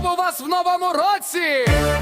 щоб у вас в новому році!